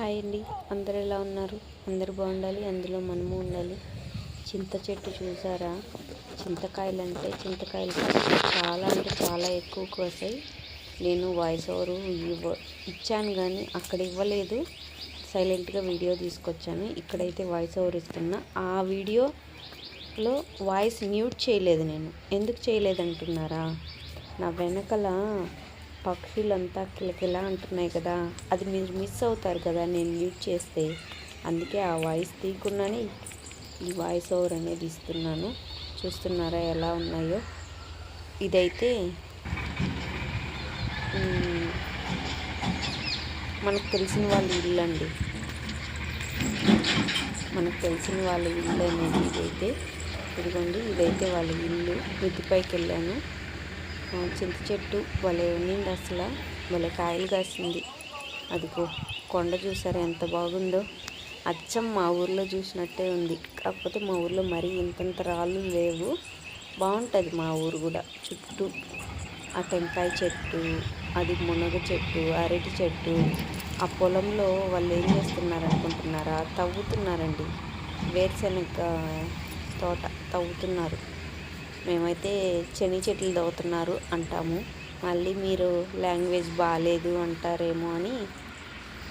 Hi అండి. అందరు ఎలా ఉన్నారు? అందరు బాగుండాలి. అందులో మనము ఉండాలి. చింత చెట్టు చూసారా? చింతకాయలు అంటే చింతకాయలు చాలా అంటే చాలా ఎక్కువ కోసాయి. నేను వాయిస్ ఓవర్ ఇవ్వ ఇచ్చాను కానీ అక్కడ ఇవ్వలేదు. సైలెంట్గా వీడియో తీసుకొచ్చాను. ఇక్కడైతే వాయిస్ ఓవర్ ఇస్తున్నా. ఆ వీడియోలో వాయిస్ మ్యూట్ చేయలేదు నేను. ఎందుకు చేయలేదంటున్నారా? నా వెనకల పక్షులంతా కిలకిలా అంటున్నాయి కదా అది మీరు మిస్ అవుతారు కదా నేను మ్యూట్ చేస్తే. అందుకే ఆ వాయిస్ తీయకుండానే ఈ వాయిస్ ఓవర్ అనేది ఇస్తున్నాను. చూస్తున్నారా ఎలా ఉన్నాయో? ఇదైతే మనకు తెలిసిన వాళ్ళ ఇల్లు అండి మనకు తెలిసిన వాళ్ళ ఇల్లు అనేది ఇదైతే. ఇదిగోండి ఇదైతే వాళ్ళ ఇల్లు. వృద్ధిపైకి వెళ్ళాను. చింత చెట్టు భలే ఉండింది అసలు. భలే కాయలు కాసింది. అదిగో కొండ చూసారా ఎంత బాగుందో. అచ్చం మా ఊర్లో చూసినట్టే ఉంది. కాకపోతే మా ఊర్లో మరీ ఇంతంత రాళ్ళు లేవు. బాగుంటుంది మా ఊరు కూడా. చుట్టూ ఆ టెంకాయ చెట్టు అది మునగ చెట్టు అరటి చెట్టు. ఆ పొలంలో వాళ్ళు ఏం చేస్తున్నారు అనుకుంటున్నారా తవ్వుతున్నారండి. వేరుశనగ తోట తవ్వుతున్నారు. మేమైతే చెని చెట్లు తవ్వుతున్నారు అంటాము. మళ్ళీ మీరు లాంగ్వేజ్ బాగాలేదు అంటారేమో అని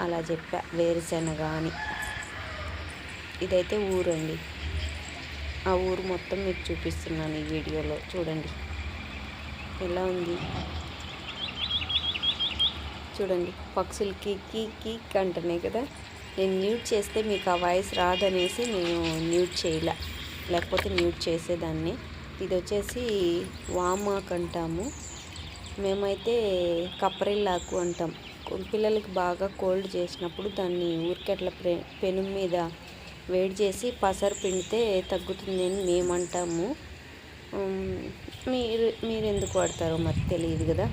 అలా చెప్పా వేరుశనగ అని. ఇదైతే ఊరండి. ఆ ఊరు మొత్తం మీకు చూపిస్తున్నాను ఈ వీడియోలో. చూడండి. ఎలా ఉంది? చూడండి. పక్షులు కీ కీ అంటున్నాయి కదా. నేను న్యూట్ చేస్తే మీకు ఆ వాయిస్ రాదనేసి నేను న్యూట్ చేయలే. లేకపోతే న్యూట్ చేసేదాన్ని. ఇది వచ్చేసి వామాకు అంటాము. మేమైతే కప్పరిల్లాకు అంటాం. పిల్లలకి బాగా కోల్డ్ చేసినప్పుడు దాన్ని ఊరికెట్ల పెను మీద వేడి చేసి పసరు పిండితే తగ్గుతుంది అని మేమంటాము. మీరు మీరు ఎందుకు వాడతారో మరి తెలియదు కదా.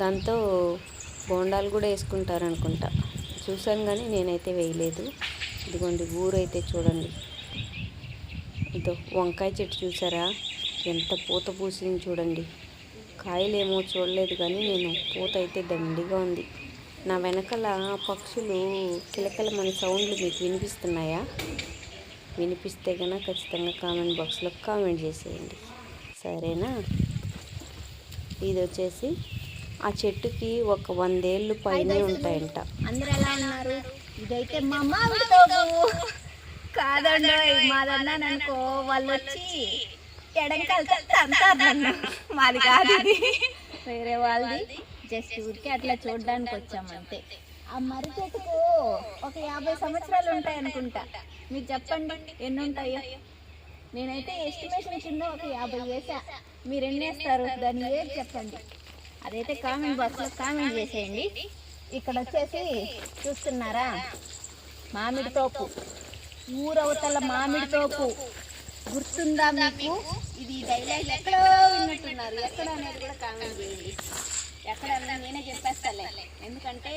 దాంతో బోండాలు కూడా వేసుకుంటారు అనుకుంటా చూసాను కానీ నేనైతే వేయలేదు. ఇదిగోండి ఊరైతే చూడండి. ఇదో వంకాయ చెట్టు చూసారా? ఎంత పూత పూసింది చూడండి. కాయలేమో చూడలేదు కానీ నేను పూత అయితే దండిగా ఉంది. నా వెనకాల పక్షులు కిలకిలమని సౌండ్లు మీకు వినిపిస్తున్నాయా? వినిపిస్తే కనుక ఖచ్చితంగా కామెంట్ బాక్స్లో కామెంట్ చేసేయండి. సరేనా? ఇది వచ్చేసి ఆ చెట్టుకి ఒక వందేళ్ళు పైనే ఉంటాయంట. అందరు ఎలా ఉన్నారు? ఇదైతే మా కాదండి మాదన్నాను అనుకో వాళ్ళు వచ్చి ఎడంకాలతో తంతారు మాది కాదు. వేరే వాళ్ళది. జస్ట్ ఊరికి అట్లా చూడడానికి వచ్చామంతే. ఆ మర్రి చెట్టుకు ఒక యాభై సంవత్సరాలు ఉంటాయి అనుకుంటా. మీరు చెప్పండి ఎన్ని ఉంటాయో? నేనైతే ఎస్టిమేషన్ కింద ఒక యాభై వేసా మీరు ఎన్ని వేస్తారు? దాని ఏది చెప్పండి. అదైతే కామెంట్ బాక్స్లో కామెంట్ చేసేయండి. ఇక్కడ వచ్చేసి చూస్తున్నారా? మామిడి తోపు. ఊరవతల మామిడి తోపు. గుర్తుందా మీకు? ఇది డైలాగ్ ఎక్కడో విన్నట్టున్నారు. ఎక్కడ అనేది కూడా కామెంట్ చేయండి. ఎక్కడ అన్నా నేనే చెప్పేస్తాలే. ఎందుకంటే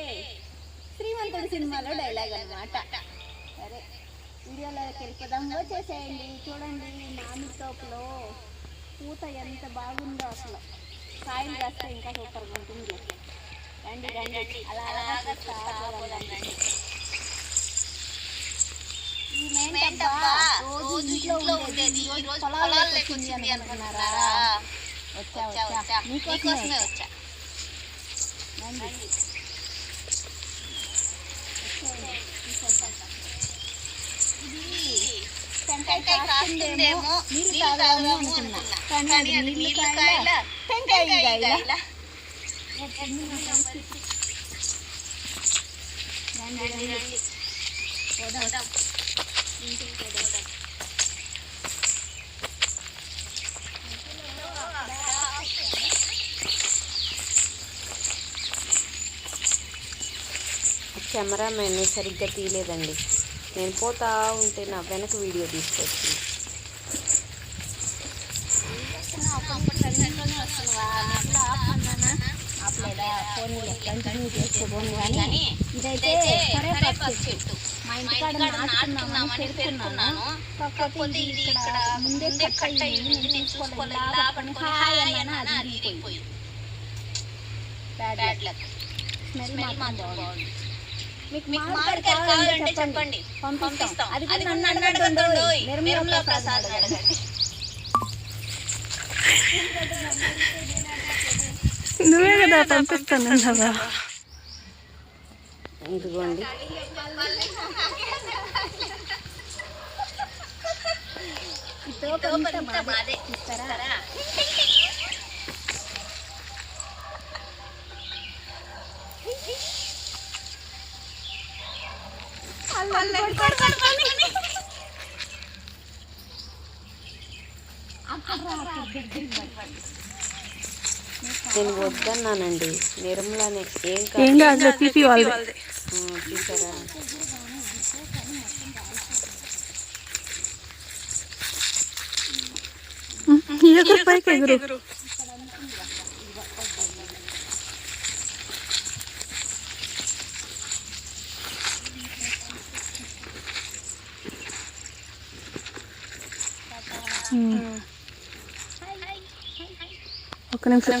శ్రీమంతుడి సినిమాలో డైలాగ్ అనమాట సరే వీడియోలోకి వెళ్ళిపోదాం వచ్చేసేయండి చూడండి మామిడి తోపులో పూత ఎంత బాగుందో అసలు. కాయలు కాస్తే ఇంకా సూపర్గా ఉంటుంది. రండి రండి. అలా అలా రోజు ఇంట్లో ఉండేది ఈ రోజు పొలాల్లోకి వచ్చింది అనుకున్నారా వచ్చా వచ్చా మీకోసమే వచ్చా రండి. వచ్చేయండి, తీసేద్దాం. ఇది టెంకాయ కాస్తుందేమో నీళ్ళు తాగాము అనుకున్నా కానీ అది నీళ్ళు కాయల టెంకాయ కాయల రండి రండి పోదాం కెమెరా పోదాం సరిగ్గా తీయలేదండి. నేను పోతా ఉంటే నా వెనక వీడియో తీసుకొచ్చింది అప్పుడు ఆపలేదా ఫోన్లో కంటిన్యూ చేస్తే పోను కానీ ఇదైతే కరేపాకు చెట్టు. మా ఇంటికాడ నాటుకున్నామని పెడుతున్నాను. కాకపోతే ఇది ఇక్కడ ముందే కట్ అయ్యింది. నేను చూసుకోలేదు. పట్టుకొని హాయ్ అన్నాను? అది ఇరిగిపోయింది బ్యాడ్ లక్ స్మెల్ మాత్రం బాగుంది. మీకు మామిడికాయలు కావాలంటే చెప్పండి. పంపిస్తాం. అది నన్ను అడగద్దు. నిర్మలా ప్రసాద్ అడగండి. నువ్వే కదా పంపిస్తాను అన్నావా ఇదిగోండి మాదే ఇస్తారా నేను వద్దన్నానండి. నిర్మలానే ఏం ఏం కాదు పీపీ వాళ్ళది. చూసారా ఎగురు పైకి ఎగురు. ఉమ్. ఒక్క నిమిషం.